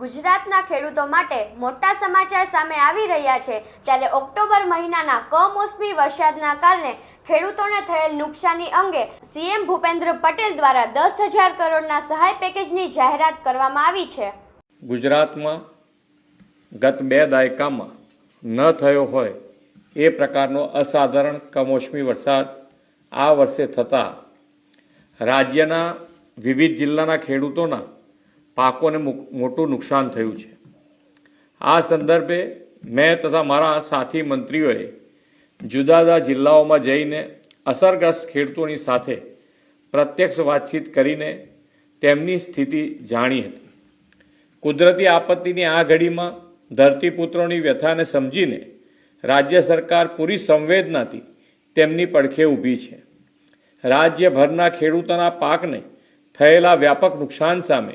ગુજરાતના ખેડૂતો માટે મોટા સમાચાર સામે આવી રહ્યા છે. ત્યારે ઓક્ટોબર મહિનાના કમોસમી વરસાદના કારણે ખેડૂતોને થયેલ નુકસાની અંગે સીએમ ભૂપેન્દ્ર પટેલ દ્વારા દસ હજાર કરોડના સહાય પેકેજની જાહેરાત કરવામાં આવી છે. ગુજરાતમાં ગત બે દાયકામાં ન થયો હોય એ પ્રકારનો અસાધારણ કમોસમી વરસાદ આ વર્ષે થતાં રાજ્યના વિવિધ જિલ્લાના ખેડૂતોના પાકોને મોટું નુકસાન થયું છે. આ સંદર્ભે મેં તથા મારા સાથી મંત્રીઓએ જુદા જુદા જિલ્લાઓમાં જઈને અસરગ્રસ્ત ખેડૂતોની સાથે પ્રત્યક્ષ વાતચીત કરીને તેમની સ્થિતિ જાણી હતી. કુદરતી આપત્તિની આ ઘડીમાં ધરતીપુત્રોની વ્યથાને સમજીને રાજ્ય સરકાર પૂરી સંવેદનાથી તેમની પડખે ઊભી છે. રાજ્યભરના ખેડૂતોના પાકને થયેલા વ્યાપક નુકસાન સામે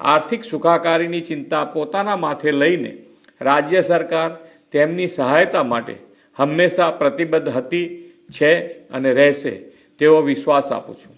આર્થિક સુખાકારીની ચિંતા પોતાના માથે લઈને રાજ્ય સરકાર તેમની સહાયતા માટે હંમેશા પ્રતિબદ્ધ હતી, છે અને રહેશે, તેવો વિશ્વાસ આપું છું.